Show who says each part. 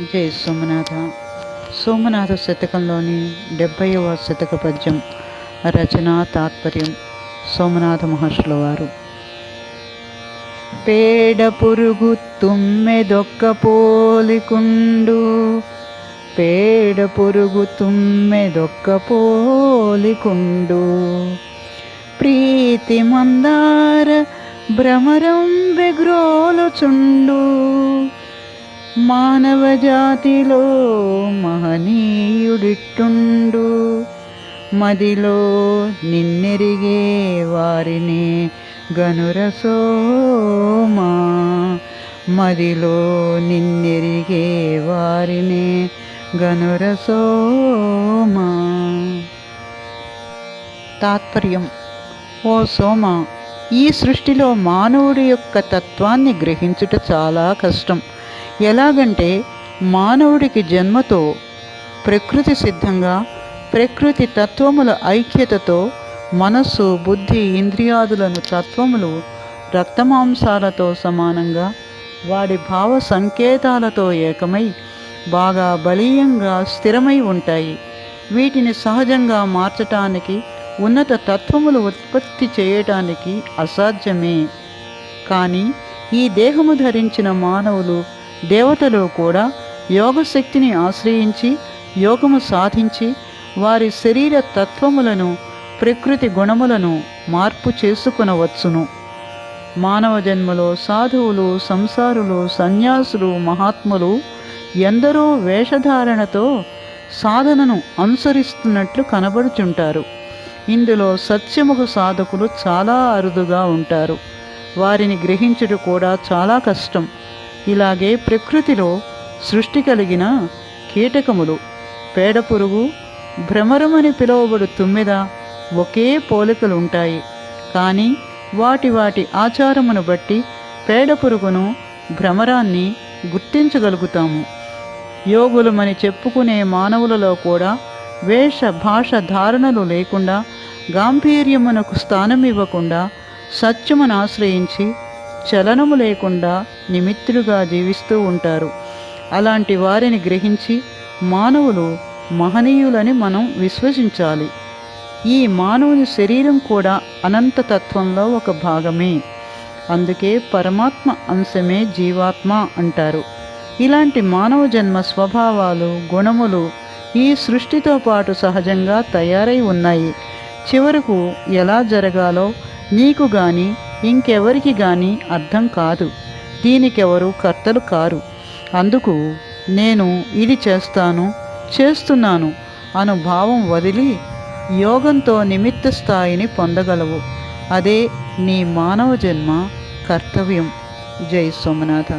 Speaker 1: జై సోమనాథ. సోమనాథ శతకంలోని డెబ్భైవ శతక పద్యం రచన తాత్పర్యం సోమనాథ మహర్షుల వారు. పేడ పురుగు తుమ్మెదొక్క పోలికుండు పేడ పురుగు తుమ్మెదొక్క పోలికుండు. ప్రీతి మందార భ్రమరం బెగ్రోలుచుండు మానవ జాతిలో మహనీయుడిట్టుండు. మదిలో నిన్నెరిగే వారిని గనురసోమా. మదిలో నిన్నెరిగే వారిని గనురసోమా. తాత్పర్యం. ఓ సోమ ఈ సృష్టిలో మానవుడి యొక్క తత్వాన్ని గ్రహించుట చాలా కష్టం. ఎలాగంటే మానవుడికి జన్మతో ప్రకృతి సిద్ధంగా ప్రకృతి తత్వముల ఐక్యతతో మనస్సు బుద్ధి ఇంద్రియాదులను తత్వములు రక్తమాంసాలతో సమానంగా వాడి భావ సంకేతాలతో ఏకమై బాగా బలీయంగా స్థిరమై ఉంటాయి. వీటిని సహజంగా మార్చటానికి ఉన్నత తత్వములు ఉత్పత్తి చేయటానికి అసాధ్యమే. కానీ ఈ దేహము ధరించిన మానవులు దేవతలు కూడా యోగశక్తిని ఆశ్రయించి యోగము సాధించి వారి శరీర తత్వములను ప్రకృతి గుణములను మార్పు చేసుకునవచ్చును. మానవ జన్మలో సాధువులు సంసారులు సన్యాసులు మహాత్ములు ఎందరో వేషధారణతో సాధనను అనుసరిస్తున్నట్లు కనబడుచుంటారు. ఇందులో సత్యముఖ సాధకులు చాలా అరుదుగా ఉంటారు. వారిని గ్రహించుట కూడా చాలా కష్టం. ఇలాగే ప్రకృతిలో సృష్టి కలిగిన కీటకములు పేడ పురుగు భ్రమరమని పిలువబడు తుమ్మెద ఒకే పోలికలు ఉంటాయి కానీ వాటి వాటి ఆచారమును బట్టి పేడ పురుగును భ్రమరాన్ని గుర్తించగలుగుతాము. యోగులమని చెప్పుకునే మానవులలో కూడా వేష భాష ధారణలు లేకుండా గాంభీర్యమునకు స్థానం ఇవ్వకుండా సత్యమును ఆశ్రయించి చలనము లేకుండా నిమిత్తులుగా జీవిస్తూ ఉంటారు. అలాంటి వారిని గ్రహించి మానవులు మహనీయులని మనం విశ్వసించాలి. ఈ మానవుని శరీరం కూడా అనంత తత్వంలో ఒక భాగమే. అందుకే పరమాత్మ అంశమే జీవాత్మ అంటారు. ఇలాంటి మానవ జన్మ స్వభావాలు గుణములు ఈ సృష్టితో పాటు సహజంగా తయారై ఉన్నాయి. చివరకు ఎలా జరగాలో నీకు కానీ ఇంకెవరికి కానీ అర్థం కాదు. దీనికెవరు కర్తలు కారు. అందుకు నేను ఇది చేస్తాను చేస్తున్నాను అను భావం వదిలి యోగంతో నిమిత్త స్థాయిని పొందగలవు. అదే నీ మానవ జన్మ కర్తవ్యం. జై సోమనాథ.